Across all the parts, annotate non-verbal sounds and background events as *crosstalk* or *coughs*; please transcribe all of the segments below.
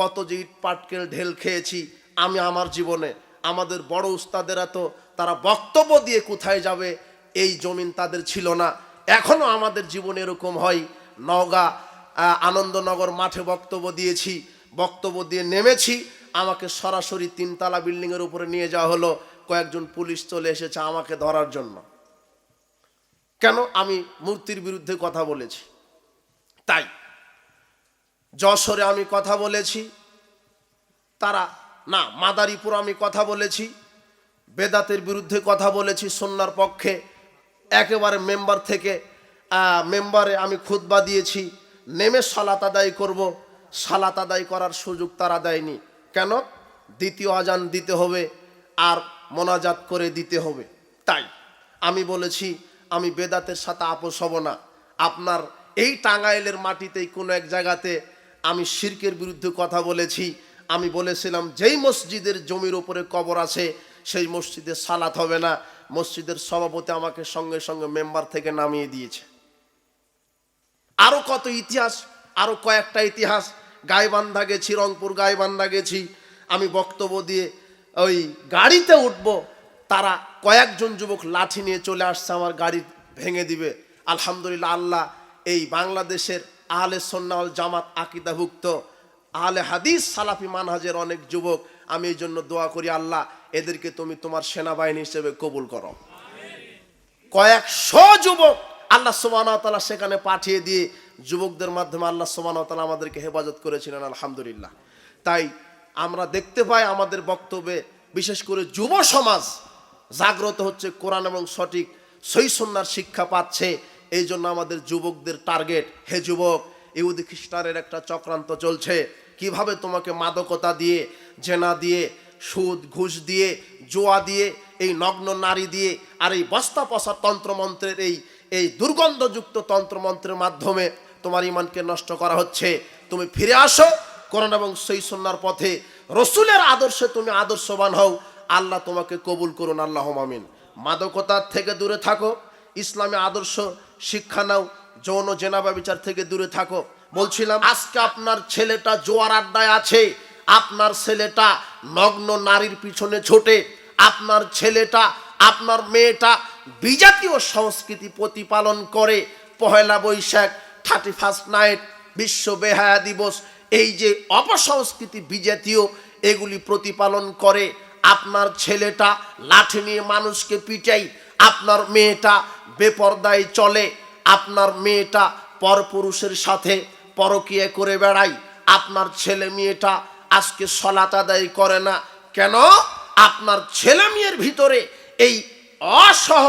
কত যে ইট, পাটকেল, ঢেল খেয়েছি আমি আমার জীবনে। আমাদের বড় উস্তাদেরা তো তারা বক্তব্য দিয়ে কোথায় যাবে, এই জমিন তাদের ছিল না। এখনও আমাদের জীবনে এরকম হয়। নওগাঁ আনন্দনগর মাঠে বক্তব্য দিয়েছি, বক্তব্য দিয়ে নেমেছি। আমাকে সরাসরি তিনতলা বিল্ডিংয়ের উপরে নিয়ে যাওয়া হলো। কয়েকজন পুলিশ চলে এসেছে আমাকে ধরার জন্য। কেন? আমি মূর্তির বিরুদ্ধে কথা বলেছি। তাই যশোরে আমি কথা বলেছি। তারা, না, মাদারীপুর আমি কথা বলেছি। বেদাতের বিরুদ্ধে কথা বলেছি সন্ন্যার পক্ষে। একেবারে মেম্বার থেকে মেম্বারে আমি খুতবা দিয়েছি। নেমে সালাত আদায় করব। সালাত আদায় করার সুযোগ তারা দেয়নি। কেন? দ্বিতীয় আজান দিতে হবে আর মোনাজাত করে দিতে হবে। তাই আমি বলেছি, আমি বেদাতের সাথে আপোষ হব না। আপনার এই টাঙ্গাইলের মাটিতেই কোনো এক জায়গাতে আমি শির্কের বিরুদ্ধে কথা বলেছি। আমি বলেছিলাম, যেই মসজিদের জমির ওপরে কবর আছে, সেই মসজিদে সালাত হবে না। মসজিদের সভাপতি আমাকে সঙ্গে সঙ্গে মেম্বার থেকে নামিয়ে দিয়েছে। আরও কত ইতিহাস, আরও কয়েকটা ইতিহাস। গাইবান্ধা গেছি, রংপুর গাইবান্ধা গেছি। আমি বক্তব্য দিয়ে ওই গাড়িতে উঠবো, তারা কয়েকজন যুবক লাঠি নিয়ে চলে আসছে, আমার গাড়ি ভেঙে দিবে। আলহামদুলিল্লাহ, আল্লাহ এই বাংলাদেশের আহলে সন্ন্যাল জামাত আকিদাভুক্ত। আহলে হাদিস, সালাফি মানহাজের অনেক যুবক, আমি এই জন্য দোয়া করি, আল্লাহ, এদেরকে তুমি তোমার সেনাবাহিনী হিসেবে কবুল করো। কয়েকশো যুবক আল্লাহ সোমানতালা সেখানে পাঠিয়ে দিয়ে যুবকদের মাধ্যমে আল্লাহ সোমানতালা আমাদেরকে হেফাজত করেছিলেন, আলহামদুলিল্লাহ। তাই আমরা দেখতে পাই আমাদের বক্তব্যে বিশেষ করে যুব সমাজ জাগ্রত হচ্ছে, কোরআন এবং সঠিক সই সন্ন্যার শিক্ষা পাচ্ছে। এই জন্য আমাদের যুবকদের টার্গেট, হে যুবক, ইহুদি খ্রিস্টানের একটা চক্রান্ত চলছে। কীভাবে তোমাকে মাদকতা দিয়ে, জেনা দিয়ে, সুদ, ঘুষ দিয়ে, জোয়া দিয়ে, এই নগ্ন নারী দিয়ে আর এই বস্তা পশা তন্ত্রমন্ত্রের এই এই দুর্গন্ধযুক্ত তন্ত্রমন্ত্রের মাধ্যমে তোমার ইমানকে নষ্ট করা হচ্ছে। তুমি ফিরে আসো করোনা এবং সেই সন্ন্যার পথে। রসুলের আদর্শে তুমি আদর্শবান হও। আল্লাহ তোমাকে কবুল করুন আল্লাহ মামিন মাদকতার থেকে দূরে থাকো। ইসলামী আদর্শ শিক্ষা নাও, যৌন জেনাবা বিচার থেকে দূরে থাকো। বলছিলাম, আজকে আপনার ছেলেটা জোয়ার আড্ডায় আছে, আপনার ছেলেটা নগ্ন নারীর পিছনে ছোটে, আপনার ছেলেটা, আপনার মেয়েটা বিজাতীয় সংস্কৃতি প্রতিপালন করে, Pohela Boishakh thirty first night বিশ্ব বেহায়া দিবস, এই যে অপসংস্কৃতি বিজাতীয়, এগুলি প্রতিপালন করে, আপনার ছেলেটা লাঠি নিয়ে মানুষকে পিটাই আপনার মেয়েটা বেপর্দায় চলে, আপনার মেয়েটা পরপুরুষের সাথে পরকিয়ে করে বেড়ায়, আপনার ছেলে মেয়েটা আজকে সলাত আদায় করে না। কেন? আপনার ছেলে মেয়ের ভিতরে এই অসহ,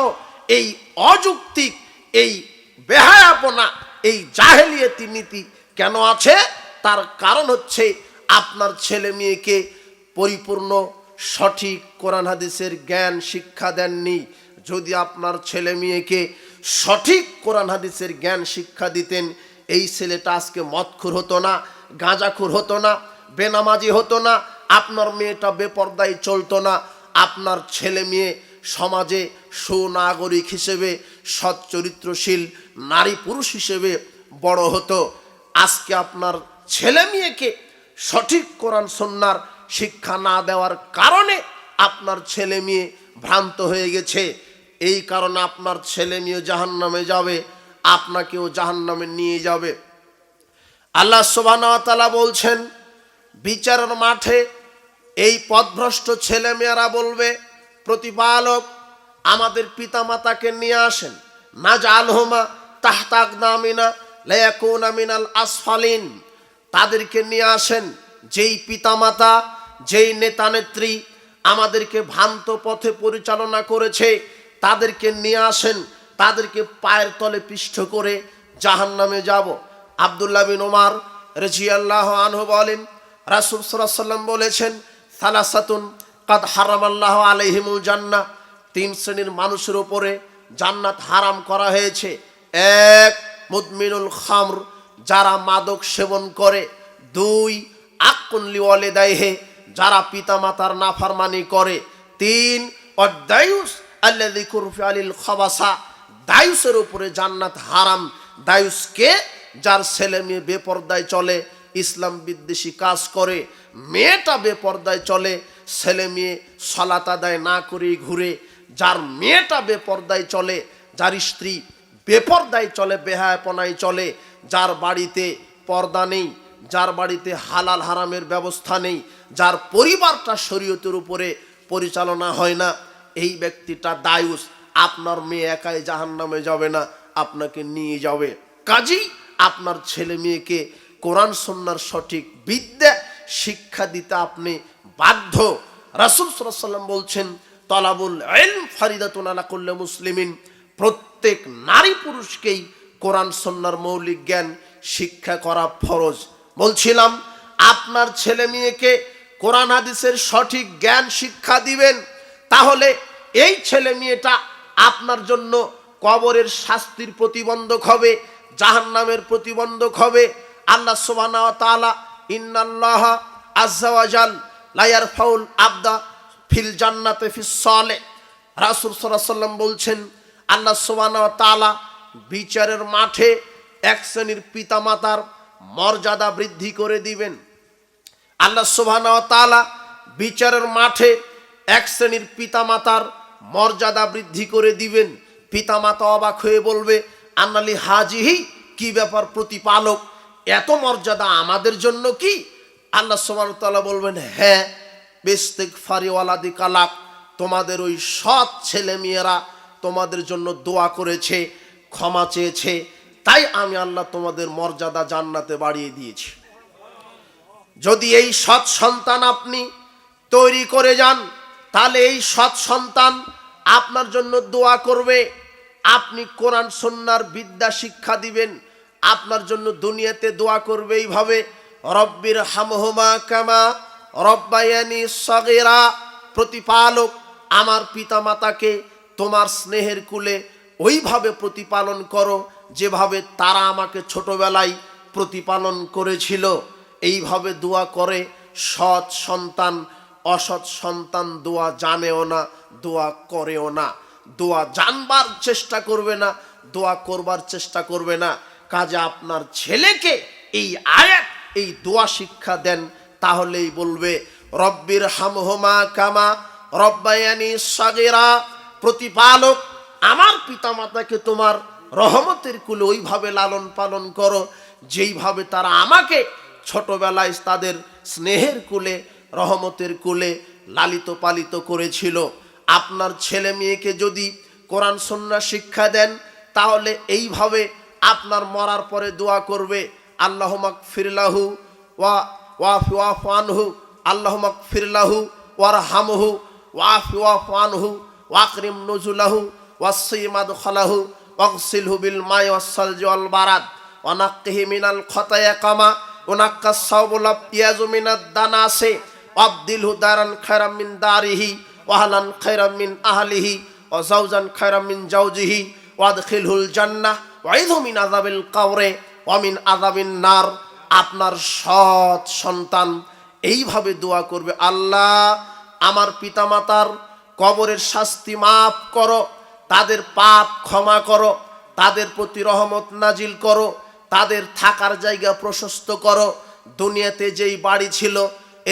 এই অযৌক্তিক, এই বেহায়াপনা, এই জাহেলিয়াতি নীতি কেন আছে? তার কারণ হচ্ছে আপনার ছেলে মেয়েকে পরিপূর্ণ সঠিক কোরআন হাদিসের জ্ঞান শিক্ষা দেননি। যদি আপনার ছেলে মেয়েকে সঠিক কোরআন হাদিসের জ্ঞান শিক্ষা দিতেন, এই ছেলেটা আজকে মদখুর হতো না, গাঁজাখুর হতো না, বেনামাজি হতো না, আপনার মেয়েটা বেপর্দায় চলতো না, আপনার ছেলে মেয়ে সমাজে সুনাগরিক হিসেবে, সৎ চরিত্রশীল নারী পুরুষ হিসেবে বড় হতো। আজকে আপনার ছেলে মেয়েকে সঠিক কোরআন সন্ন্যার শিক্ষা না দেওয়ার কারণে আপনার ছেলে মেয়ে ভ্রান্ত হয়ে গেছে। এই কারণে আপনার ছেলে মেয়ে জাহান নামে যাবে, আপনাকেও জাহান নামে নিয়ে যাবে। আল্লাহ সোবানা বলছেন, বিচারের মাঠে এই পথভ্রষ্ট ছেলে মেয়েরা বলবে, প্রতিপালক, আমাদের পিতামাতাকে নিয়ে আসেন। না জালহমা তাহতাক নামিনা লেয়াকুনা আসফালিন। তাদেরকে নিয়ে আসেন, যেই পিতামাতা, যেই নেতা নেত্রী আমাদেরকে ভ্রান্ত পথে পরিচালনা করেছে তাদেরকে নিয়ে আসেন, তাদেরকে পায়ের তলে পিষ্ঠ করে জাহান নামে যাব। আবদুল্লাহ বিন ওমার রেজিয়াল্লাহ আনহু বলেন, রাসুল সাল্লাম বলেছেন, সালাসাতুন কাদ হারাম আল্লাহ আলহিমুল জান্না তিন শ্রেণির মানুষের ওপরে জান্নাত হারাম করা হয়েছে। এক, মুদমিনুল খামর, যারা মাদক সেবন করে। দুই আকুল্লি ওয়ালে হে যারা পিতামাতার নাফারমানি করে। তিন অদায়ুস আল্লাহ কুরফি আলিল খবাসা দায়ুসের উপরে জান্নাত হারাম। দায়ুসকে যার ছেলে মেয়ে বেপর্দায় চলে, ইসলাম বিদ্বেষী কাজ করে, মেয়েটা বেপর্দায় চলে, ছেলে মেয়ে সলাত আদায় না করেই ঘুরে, যার মেয়েটা বেপর্দায় চলে, যার স্ত্রী বেপর্দায় চলে, বেহায়াপনায় চলে, যার বাড়িতে পর্দা নেই, যার বাড়িতে হালাল হারামের ব্যবস্থা নেই, যার পরিবারটা শরীয়তের উপরে পরিচালনা হয় না। এই ব্যক্তিটা দায়ুস। আপনার মেয়ে একাই জাহান নামে যাবে না, আপনাকে নিয়ে যাবে। কাজী, আপনার ছেলে মেয়েকে কোরআন সন্ন্যার সঠিক বিদ্যা, শিক্ষা দিতে আপনি বাধ্য। রাসুল সাল্লাম বলছেন, তলাবুল এলম ফারিদাতুন করলে মুসলিমিন। প্রত্যেক নারী পুরুষকেই কোরআন সন্ন্যার মৌলিক জ্ঞান, শিক্ষা করা ফরজ। বলছিলাম, আপনার ছেলে মেয়েকে কোরআন হাদিসের সঠিক জ্ঞান, শিক্ষা দিবেন, তাহলে এই ছেলে মেয়েটা আপনার জন্য কবরের শাস্তির প্রতিবন্ধক হবে, জাহান্নামের প্রতিবন্ধক হবে। আল্লাহ ওয়া ইন্নাল্লাহ আজ্জা ওয়া জাল লা ইয়ারফাউল আবদা ফিল জান্নাতে ফিস সালে রাসূল সাল্লাম বলছেন, আল্লাহ ওয়া বিচারের মাঠে এক শ্রেণির পিতামাতার মর্যাদা বৃদ্ধি করে দিবেন। আল্লাহ ওয়া বিচারের মাঠে এক শ্রেণির পিতামাতার মর্যাদা বৃদ্ধি করে দিবেন। পিতামাতা অবাক হয়ে বলবে, আন্নালি হাজিহি, কি ব্যাপার প্রতিপালক? এত মর্যাদা আমাদের জন্য কি? আল্লাহ সুবহানাহু বলবেন হ্যাঁ বেস্তেক ফারিওয়ালাদি কালাক তোমাদের ওই সৎ ছেলে মেয়েরা তোমাদের জন্য দোয়া করেছে, ক্ষমা চেয়েছে, তাই আমি আল্লাহ তোমাদের মর্যাদা জান্নাতে বাড়িয়ে দিয়েছি। যদি এই সৎ সন্তান আপনি তৈরি করে যান তাহলে এই সৎ সন্তান আপনার জন্য দোয়া করবে। আপনি কোরআন সন্ন্যার বিদ্যা, শিক্ষা দিবেন। আপনার জন্য দুনিয়াতে দোয়া করবে এইভাবে, রব্বির হামহমা কামা রব্বায়ানি সগেরা প্রতিপালক আমার পিতামাতাকে তোমার স্নেহের কুলে ওইভাবে প্রতিপালন করো, যেভাবে তারা আমাকে ছোটবেলায় প্রতিপালন করেছিল। এইভাবে দোয়া করে সৎ সন্তান অসৎ সন্তান দোয়া জানেও না, দোয়া করেও না। দোয়া জানবার চেষ্টা করবে না, দোয়া করবার চেষ্টা করবে না। কাজে আপনার ছেলেকে এই আয়াত, এই দোয়া শিক্ষা দেন, তাহলেই বলবে, রব্বির হামহমা কামা রব্বায়ানি সাগেরা। প্রতিপালক, আমার পিতামাতাকে তোমার রহমতের কুলে ওইভাবে লালন পালন করো, যেইভাবে তারা আমাকে ছোটবেলায় তাদের স্নেহের কুলে রহমতের কোলে লালিত পালিত করেছিল। আপনার ছেলে মেয়েকে যদি কোরআন সন্না শিক্ষা দেন, তাহলে এইভাবে আপনার মরার পরে দোয়া করবে, আল্লাহ ফিরলাহু ওয়া ওয়াফ ওয়াফ আনহু, আল্লাহ ফিরলাহু ওয়ার হামহু ওয়াফ ওয়াফ আনহু ওয়াকরিম নজুলাহু ওয়াসিমাদ খালাহু ওয়াকসিলহু বিল মাই ওয়াসালজি ওয়াল বারাদ ওয়ানাক্কিহি মিনাল খতায়া কামা ওনাক্কা সাউবুল ইয়াজু মিনাদ দানাসে। আবদিলহু দারান খায়রাম মিন দারিহি, ওয়াহলান খায়রাম মিন আহলিহি, ওয়া জাওজান খায়রাম মিন জাওজিহি ওয়াদখিলহুল জান্নাহ ওয়াইদহু মিন আযাবিল কাবরে, ওয়া মিন আযাবিন নার। আপনার সৎ সন্তান এইভাবে দোয়া করবে, আল্লাহ, আমার পিতামাতার কবরের শাস্তি মাফ করো, তাদের পাপ ক্ষমা করো, তাদের প্রতি রহমত নাজিল করো, তাদের থাকার জায়গা প্রশস্ত করো, দুনিয়াতে যেই বাড়ি ছিল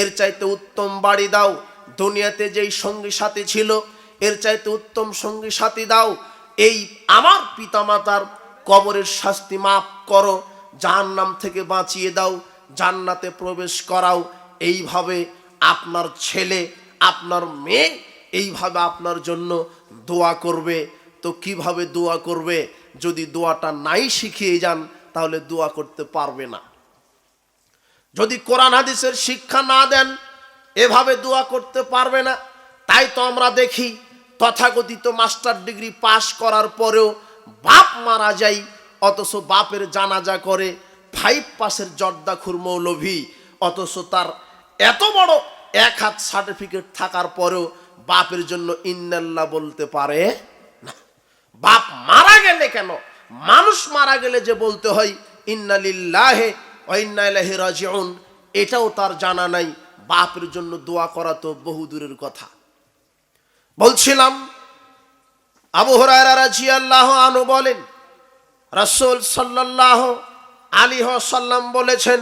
এর চাইতে উত্তম বাড়ি দাও। দুনিয়াতে যেই সঙ্গী সাথী ছিল, এর চাইতে উত্তম সঙ্গী সাথী দাও। এই আমার পিতামাতার কবরের শাস্তি মাফ করো, জাহান্নাম থেকে বাঁচিয়ে দাও, জান্নাতে প্রবেশ করাও। এইভাবে আপনার ছেলে, আপনার মেয়ে এইভাবে আপনার জন্য দোয়া করবে। তো কীভাবে দোয়া করবে? যদি দোয়াটা নাই শিখিয়ে যান, তাহলে দোয়া করতে পারবে না। যদি কোরআন হাদিসের শিক্ষা না দেন, এভাবে দোয়া করতে পারবে না। তাই তো আমরা দেখি, তথাকথিত মাস্টার ডিগ্রি পাশ করার পরেও বাপ মারা যায়, অথচ বাপের জানাজা করে ফাইভ পাসের জর্দাখুর মৌলভী, অথচ তার এত বড় এক হাত সার্টিফিকেট থাকার পরেও বাপের জন্য ইন্নাল্লাহ বলতে পারে না। বাপ মারা গেলে কেন? মানুষ মারা গেলে যে বলতে হয়, ইন্নালিল্লাহে রাজিউন। এটাও তার জানা নাই। বাপের জন্য দোয়া করা তো বহু দূরের কথা। বলছিলাম, আবু হরায়রা বলেন, রাসূল সাল্লাল্লাহু আলী সাল্লাম বলেছেন,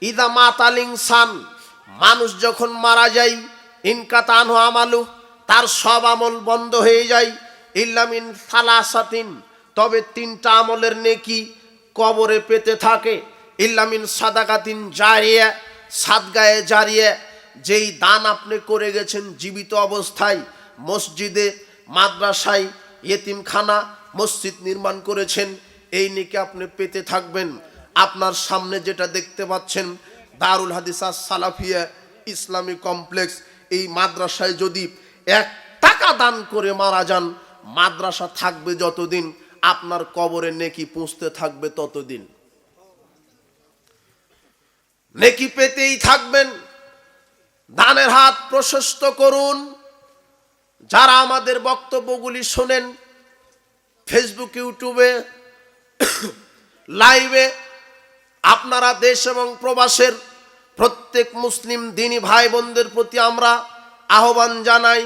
ইদা মাতাল সান মানুষ যখন মারা যায় ইনকাতান আমালু তার সব আমল বন্ধ হয়ে যায়। ইল্লামিন সালাসাতিন, তবে তিনটা আমলের নেকি কবরে পেতে থাকে। ইল্লামিন সাদাকাতিন জারিয়া, সাদগায়ে জারিয়া, যেই দান আপনি করে গেছেন জীবিত অবস্থায়, মসজিদে, মাদ্রাসায়, ইয়েতিমখানা, মসজিদ নির্মাণ করেছেন, এই নিকে আপনি পেতে থাকবেন। আপনার সামনে যেটা দেখতে পাচ্ছেন, দারুল হাদিসা সালাফিয়া ইসলামী কমপ্লেক্স, এই মাদ্রাসায় যদি এক টাকা দান করে মারা যান, মাদ্রাসা থাকবে যতদিন, আপনার কবরে নেকি পুষতে থাকবে ততদিন। নেকি পেতেই থাকবেন। দানের হাত প্রশস্ত করুন। যারা আমাদের বক্তব্যগুলি শোনেন ফেসবুক ইউটিউবে লাইভে আপনারা দেশ এবং প্রবাসের প্রত্যেক মুসলিম দিনী ভাই বোনদের প্রতি আমরা আহ্বান জানাই,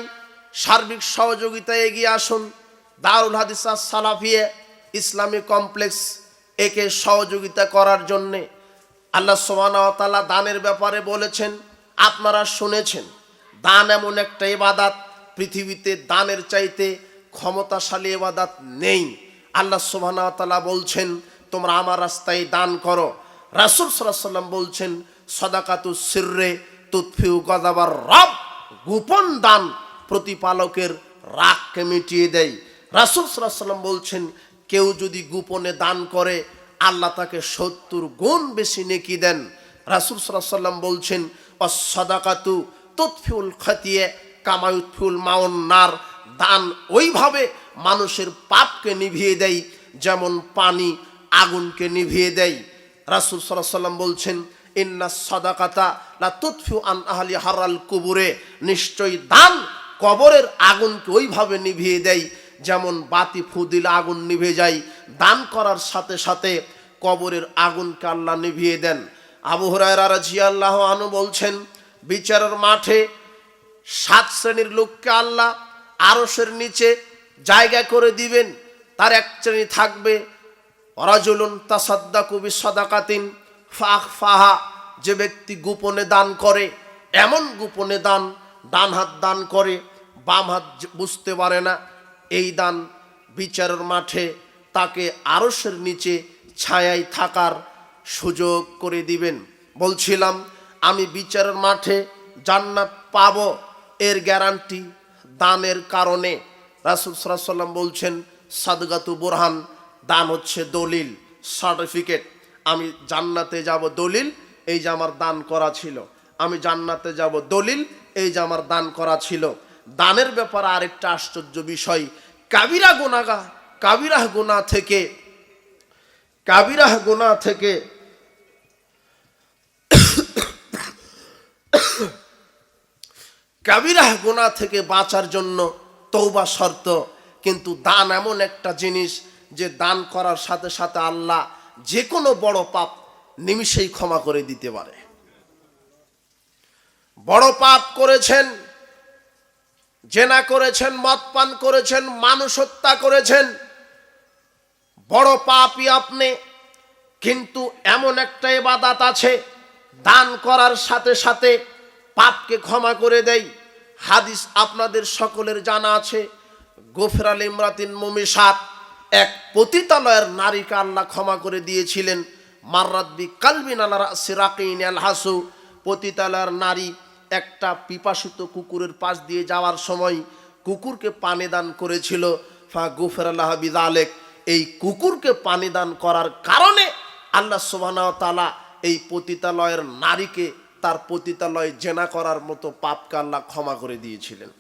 সার্বিক সহযোগিতায় এগিয়ে আসুন। দারুল হাদিসা সালাফিয়ে ইসলামী কমপ্লেক্স একে সহযোগিতা করার জন্যে। আল্লাহ সোমানতালা দানের ব্যাপারে বলেছেন, আপনারা শুনেছেন, দান এমন একটা ইবাদাত, পৃথিবীতে দানের চাইতে ক্ষমতাশালী ইবাদাত নেই। আল্লাহ সোমানতালা বলছেন, তোমরা আমার রাস্তায় দান করো। রাসুল সাল্লাম বলছেন, সদাকাতু সিররে তুৎফিউ গদাবার রব, গোপন দান প্রতিপালকের রাগকে মিটিয়ে দেয়। রাসুল সাল্লাম বলছেন, কেউ যদি গোপনে দান করে আল্লাহ তাকে সত্তর গুণ বেশি নেকি দেন। রাসুল সাল্লাম বলছেন অসদাকাতু তুৎফিউল খতিয়ে কামায়ুৎফিউল মাওন্নার দান ওইভাবে মানুষের পাপকে নিভিয়ে দেয়, যেমন পানি আগুনকে নিভিয়ে দেয়। রাসুল সাল্লাম বলছেন, ইন্না সদাকাতা লা তুৎফিউ আন আহলি হারাল কুবুরে, নিশ্চয়ই দান কবরের আগুনকে ওইভাবে নিভিয়ে দেয় যেমন বাতি ফু দিলে আগুন নিভে যায়, দান করার সাথে সাথে কবরের আগুনকে আল্লাহ নিভিয়ে দেন। আবু হরায়রা রাজিয়াল্লাহ আনু বলছেন, বিচারের মাঠে সাত শ্রেণির লোককে আল্লাহ আরসের নিচে জায়গা করে দিবেন। তার এক শ্রেণি থাকবে অরাজুলুন তাসাদ্দা কবি সদাকাতিন ফাহ ফাহা যে ব্যক্তি গোপনে দান করে, এমন গোপনে দান, ডান হাত দান করে, বাম হাত বুঝতে পারে না। এই দান বিচারের মাঠে তাকে আরসের নিচে ছায়ায় থাকার সুযোগ করে দিবেন। বলছিলাম, আমি বিচারের মাঠে জান্নাত পাব এর গ্যারান্টি দানের কারণে। রাসুল সাল্লাম বলছেন, সাদগাতু বোরহান, দান হচ্ছে দলিল, সার্টিফিকেট। আমি জান্নাতে যাব দলিল, এই যে আমার দান করা ছিল। আমি জান্নাতে যাব দলিল, এই যে আমার দান করা ছিল। দানের ব্যাপারে আরেকটা আশ্চর্য বিষয়। কাবিরা গোনাগা কাবিরাহ গোনা থেকে, কাবিরাহ গোনা থেকে কাবিরাহ গোনা থেকে বাঁচার জন্য তৌবা শর্ত। কিন্তু দান এমন একটা জিনিস যে দান করার সাথে সাথে আল্লাহ যে কোনো বড় পাপ নিমিষেই ক্ষমা করে দিতে পারে। বড় পাপ করেছেন জেনা করেছেন, মদ পান করেছেন মানুষ হত্যা করেছেন। বড় পাপই আপনি, কিন্তু এমন একটা এবাদাত আছে, দান করার সাথে সাথে পাপকে ক্ষমা করে দেয় হাদিস আপনাদের সকলের জানা আছে গোফরাল ইমরাতিন মমিসাত এক পতিতালয়ের নারীকে আল্লাহ ক্ষমা করে দিয়েছিলেন। মার্রাদ্বি কালবিন আল্লাহ সিরাকিন আল হাসু, পতিতালয়ের নারী একটা পিপাসিত কুকুরের পাশ দিয়ে যাওয়ার সময় কুকুরকে পানি দান করেছিল। ফা গুফের আল্লাহ বিদালেক এই কুকুরকে পানি দান করার কারণে আল্লাহ সোবানা তালা এই পতিতালয়ের নারীকে তার পতিতালয় জেনা করার মতো পাপকে আল্লাহ ক্ষমা করে দিয়েছিলেন।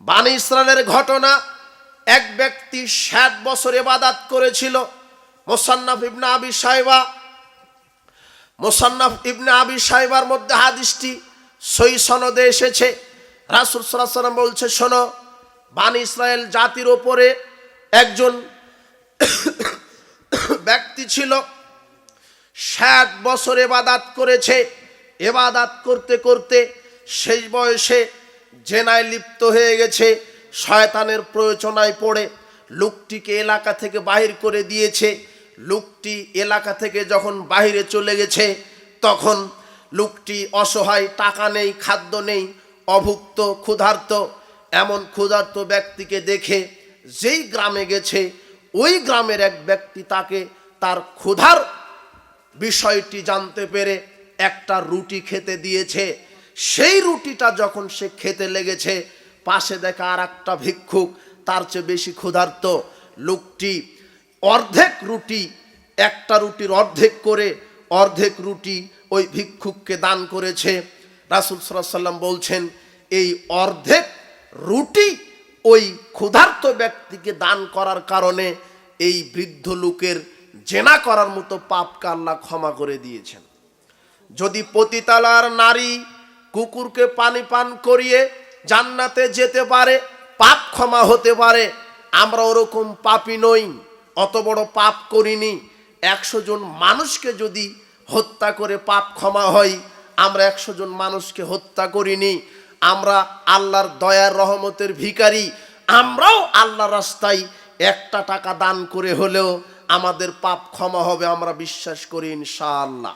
বানি ইসরায়েলের ঘটনা, এক ব্যক্তি ষাট বছর এবাদাত করেছিল, মোসান্নাফ ইবনা আবি সাহেবা মোসান্নাফ ইবনে আবি সাহেবার মধ্যে হাদিসটি সই সনদে এসেছে। রাসুল সাল্লাম বলছে, শোনো, বান ইসরায়েল জাতির ওপরে একজন ব্যক্তি ছিল, ষাট বছর এবাদাত করেছে। এবাদাত করতে করতে শেষ বয়সে জেনায় লিপ্ত হয়ে গেছে, শয়তানের প্রয়োজনায় পড়ে। লোকটিকে এলাকা থেকে বাহির করে দিয়েছে। লোকটি এলাকা থেকে যখন বাহিরে চলে গেছে, তখন লোকটি অসহায়, টাকা নেই, খাদ্য নেই, অভুক্ত, ক্ষুধার্ত। এমন ক্ষুধার্ত ব্যক্তিকে দেখে যেই গ্রামে গেছে, ওই গ্রামের এক ব্যক্তি তাকে তার ক্ষুধার বিষয়টি জানতে পেরে একটা রুটি খেতে দিয়েছে। সেই রুটিটা যখন সে খেতে লেগেছে, পাশে দেখা আর একটা ভিক্ষুক, তার চেয়ে বেশি ক্ষুধার্ত। লোকটি অর্ধেক রুটি, একটা রুটির অর্ধেক করে অর্ধেক রুটি ওই ভিক্ষুককে দান করেছে। রাসুল সাল্লাম বলছেন, এই অর্ধেক রুটি ওই ক্ষুধার্ত ব্যক্তিকে দান করার কারণে এই বৃদ্ধ লোকের জেনা করার মতো পাপকে আল্লাহ ক্ষমা করে দিয়েছেন। যদি পতিতালার নারী কুকুরকে পানি পান করিয়ে জান্নাতে যেতে পারে, পাপ ক্ষমা হতে পারে, আমরা ওরকম পাপই নই, অত বড় পাপ করিনি। একশো জন মানুষকে যদি হত্যা করে পাপ ক্ষমা হয়। আমরা একশো জন মানুষকে হত্যা করিনি। আমরা আল্লাহর দয়ার রহমতের ভিখারি। আমরাও আল্লাহ রাস্তায় একটা টাকা দান করে হলেও আমাদের পাপ ক্ষমা হবে আমরা বিশ্বাস করি ইনশাআল্লাহ।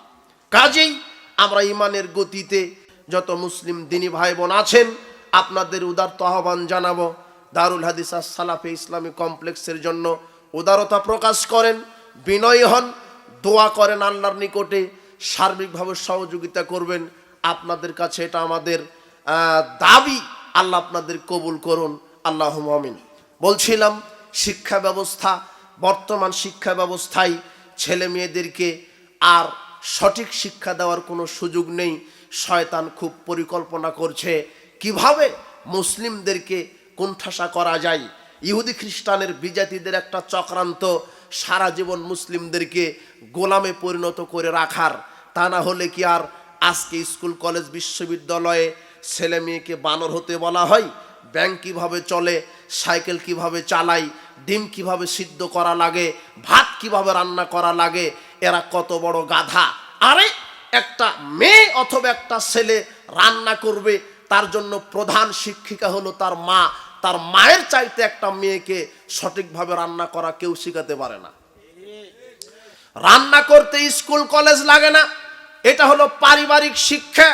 কাজেই আমরা ইমানের গতিতে যত মুসলিম দিনী ভাই বোন আছেন, আপনাদের উদারত আহ্বান জানাব। দারুল হাদিস সালাফে ইসলামী কমপ্লেক্সের জন্য উদারতা প্রকাশ করেন। বিনয়ী হন। দোয়া করেন আল্লাহর নিকটে, সার্বিকভাবে সহযোগিতা করবেন। আপনাদের কাছে এটা আমাদের দাবি। আল্লাহ আপনাদের কবুল করুন। আল্লাহ আমিন। বলছিলাম, শিক্ষা ব্যবস্থা, বর্তমান শিক্ষা ব্যবস্থায় ছেলে মেয়েদেরকে আর সঠিক শিক্ষা দেওয়ার কোনো সুযোগ নেই। শয়তান খুব পরিকল্পনা করছে কীভাবে মুসলিমদেরকে কোণঠাসা করা যায়। ইহুদি খ্রিস্টানের বিজাতিদের একটা চক্রান্ত। সারা জীবন মুসলিমদেরকে গোলামে পরিণত করে রাখার। তা না হলে কি আর আজকে স্কুল, কলেজ, বিশ্ববিদ্যালয়ে ছেলে মেয়েকে বানর হতে বলা হয়? ব্যাংক কীভাবে চলে? সাইকেল কীভাবে চালাই ডিম কীভাবে সিদ্ধ করা লাগে? ভাত কীভাবে রান্না করা লাগে? এরা কত বড় গাধা। আরে, একটা মেয়ে অথবা একটা ছেলে রান্না করবে, তার জন্য প্রধান শিক্ষিকা হলো তার মা। তার মায়ের চাইতে একটা মেয়েকে সঠিকভাবে রান্না করা কেউ শিখাতে পারে না। রান্না করতে স্কুল, কলেজ লাগে না। এটা হলো পারিবারিক শিক্ষা।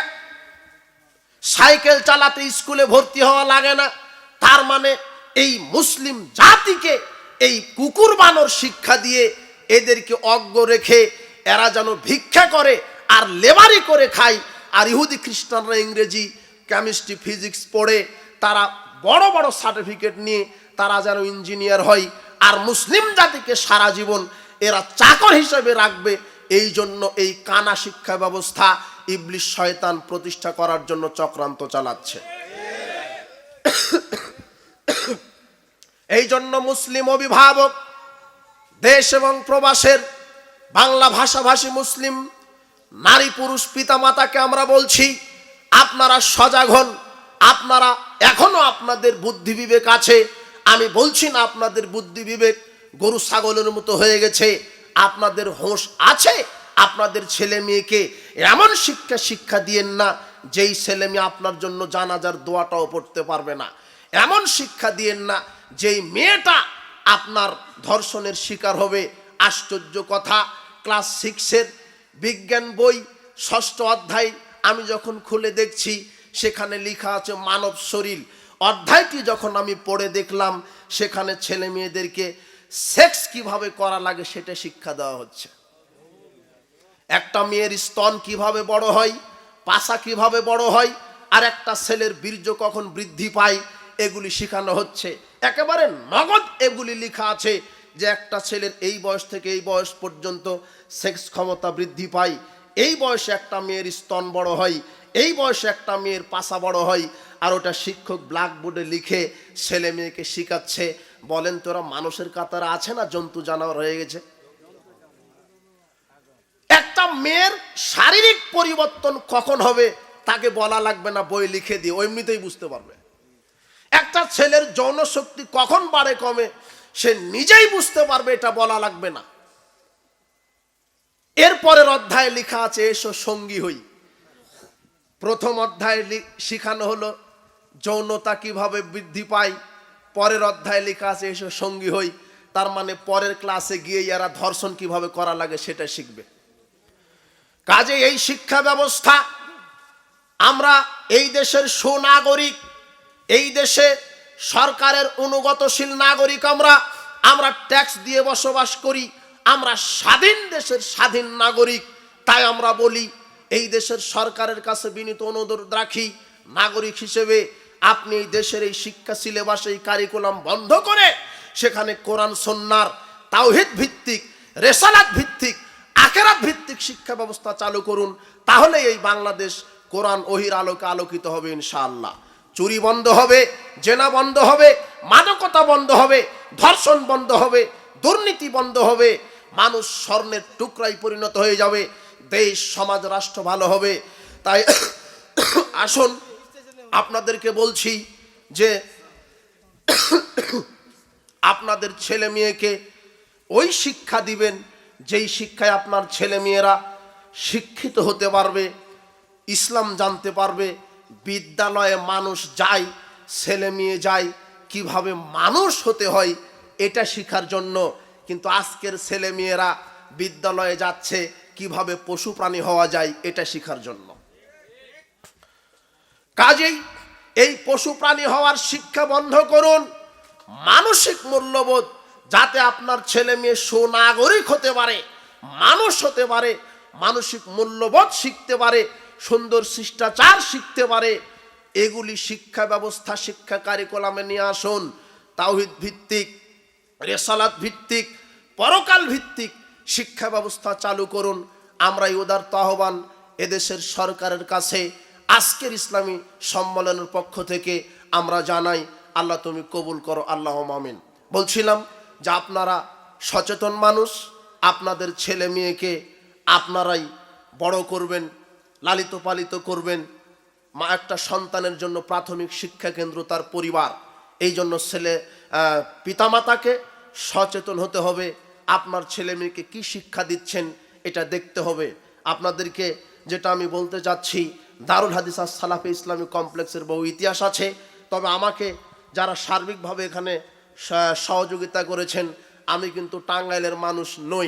সাইকেল চালাতে স্কুলে ভর্তি হওয়া লাগে না। তার মানে এই মুসলিম জাতিকে এই কুকুর বানর শিক্ষা দিয়ে এদেরকে অজ্ঞ রেখে এরা যেন ভিক্ষা করে আর লেবারি করে খায়। আর ইহুদি খ্রিস্টানরা ইংরেজি, কেমিস্ট্রি, ফিজিক্স পড়ে তারা বড় বড় সার্টিফিকেট নিয়ে তারা যেন ইঞ্জিনিয়ার হয় আর মুসলিম জাতিকে সারা জীবন এরা চাকর হিসেবে রাখবে এই জন্য এই কানা শিক্ষা ব্যবস্থা ইবলিশ শয়তান প্রতিষ্ঠা করার জন্য চক্রান্ত চালাচ্ছে। এই জন্য মুসলিম অভিভাবক, দেশ এবং প্রবাসের বাংলা ভাষাভাষী মুসলিম, নারী পুরুষ পিতামাতাকে আমরা বলছি, আপনারা সজাগ হন, আপনারা এখনও আপনাদের বুদ্ধি বিবেক আছে। আমি বলছি না আপনাদের বুদ্ধি বিবেক গরু ছাগলের মতো হয়ে গেছে। আপনাদের হোঁশ আছে, আপনাদের ছেলে মেয়েকে এমন শিক্ষা শিক্ষা দিয়েন না, যেই ছেলে মেয়ে আপনার জন্য জানাজার দোয়াটাও পড়তে পারবে না। এমন শিক্ষা দিয়েন না, যেই মেয়েটা আপনার ধর্ষণের শিকার হবে। আশ্চর্য কথা, ক্লাস সিক্সের বিজ্ঞান বই, ষষ্ঠ অধ্যায় আমি যখন খুলে দেখছি সেখানে লেখা আছে মানব শরীর। অধ্যায়টি যখন আমি পড়ে দেখলাম, সেখানে ছেলে মেয়েদেরকে সেক্স কীভাবে করা লাগে সেটা শিক্ষা দেওয়া হচ্ছে। একটা মেয়ের স্তন কীভাবে বড় হয়, পাশা কীভাবে বড় হয়, আর একটা ছেলের বীর্য কখন বৃদ্ধি পায়, এগুলি শেখানো হচ্ছে। একেবারে নগদ এগুলি লেখা আছে যে একটা ছেলের এই বয়স থেকে এই বয়স পর্যন্ত সেক্স ক্ষমতা বৃদ্ধি পায়। এই বয়সে একটা মেয়ের স্তন বড় হয় এই বয়সে একটা মেয়ের পাশা বড় হয় আর ওটা শিক্ষক ব্ল্যাকবোর্ডে লিখে ছেলে মেয়েকে শিখাচ্ছে। বলেন, তোরা মানুষের কাতারে আছে না জন্তু জানোয়ার হয়ে গেছে? একটা মেয়ের শারীরিক পরিবর্তন কখন হবে তাকে বলা লাগবে না, বই লিখে দিয়ে এমনিতেই বুঝতে পারবে। একটা ছেলের যৌন শক্তি কখন বাড়ে, কমে, সে নিজেই বুঝতে পারবে, এটা বলা লাগবে না। এরপরের অধ্যায়ে লেখা আছে, এসো সঙ্গী হই। প্রথম অধ্যায়ে শিখানো হলো, যৌনতা কীভাবে বৃদ্ধি পায়। পরের অধ্যায়ে লেখা আছে, এসে সঙ্গী হই। তার মানে পরের ক্লাসে গিয়ে এরা ধর্ষণ কীভাবে করা লাগে সেটা শিখবে। কাজে এই শিক্ষা ব্যবস্থা, আমরা এই দেশের সুনাগরিক, এই দেশে সরকারের অনুগতশীল নাগরিক আমরা আমরা ট্যাক্স দিয়ে বসবাস করি, আমরা স্বাধীন দেশের স্বাধীন নাগরিক, তাই আমরা বলি এই দেশের সরকারের কাছে বিনীত অনুরোধ রাখি, নাগরিক হিসেবে আপনি এই দেশের এই শিক্ষা সিলেবাস, এই কারিকুলাম বন্ধ করে সেখানে কোরআন সন্ন্যার তাওহিদ ভিত্তিক, রেসালাত ভিত্তিক, আখেরাত ভিত্তিক শিক্ষা ব্যবস্থা চালু করুন তাহলে এই বাংলাদেশ কোরআন ওহির আলোকে আলোকিত হবে ইনশাআল্লাহ। চুরি বন্ধ হবে, জেনা বন্ধ হবে, মাদকতা বন্ধ হবে, ধর্ষণ বন্ধ হবে, দুর্নীতি বন্ধ হবে, মানুষ স্বর্ণের টুকরাই পরিণত হয়ে যাবে। দেশ, সমাজ, রাষ্ট্র ভালো হবে। তাই *coughs* আসুন, আপনাদেরকে বলছি যে *coughs* আপনাদের ছেলে মেয়েকে ওই শিক্ষা দিবেন, যেই শিক্ষায় আপনার ছেলে মেয়েরা শিক্ষিত হতে পারবে, ইসলাম জানতে পারবে, বিদ্যালয়ে মানুষ যায়, ছেলে মেয়ে যায়, কীভাবে মানুষ হতে হয়, এটা শেখার জন্য। কিন্তু আজকের ছেলে মেয়েরা বিদ্যালয়ে যাচ্ছে কীভাবে পশু প্রাণী হওয়া যায় এটা শেখার জন্য। কাজেই এই পশু প্রাণী হওয়ার শিক্ষা বন্ধ করুন, মানসিক মূল্যবোধ যাতে আপনার ছেলে মেয়ে সুনাগরিক হতে পারে, মানুষ হতে পারে, মানসিক মূল্যবোধ শিখতে পারে, সুন্দর শিষ্টাচার শিখতে পারে, এগুলি শিক্ষা ব্যবস্থা, শিক্ষা কারিকুলামে নিয়ে আসুন। তাওহিদ ভিত্তিক, রেসালাত ভিত্তিক, পরকাল ভিত্তিক শিক্ষা ব্যবস্থা চালু করুন। আমরা উদার উদারত আহ্বান এদেশের সরকারের কাছে। আজকের ইসলামী সম্মেলনের পক্ষ থেকে আমরা জানাই, আল্লাহ তুমি কবুল করো আল্লাহ মামিন বলছিলাম যে আপনারা সচেতন মানুষ, আপনাদের ছেলে মেয়েকে আপনারাই বড় করবেন, লালিত পালিত করবেন। মা একটা সন্তানের জন্য প্রাথমিক শিক্ষা কেন্দ্র তার পরিবার। এই জন্য ছেলে পিতামাতাকে সচেতন হতে হবে। আপনার ছেলে মেয়েকে কী শিক্ষা দিচ্ছেন, এটা দেখতে হবে। আপনাদেরকে যেটা আমি বলতে চাচ্ছি দারুল হাদিস আর সালাফে ইসলামী কমপ্লেক্সের বহু ইতিহাস আছে। তবে আমাকে যারা সার্বিকভাবে এখানে সহযোগিতা করেছেন, আমি কিন্তু টাঙ্গাইলের মানুষ নই।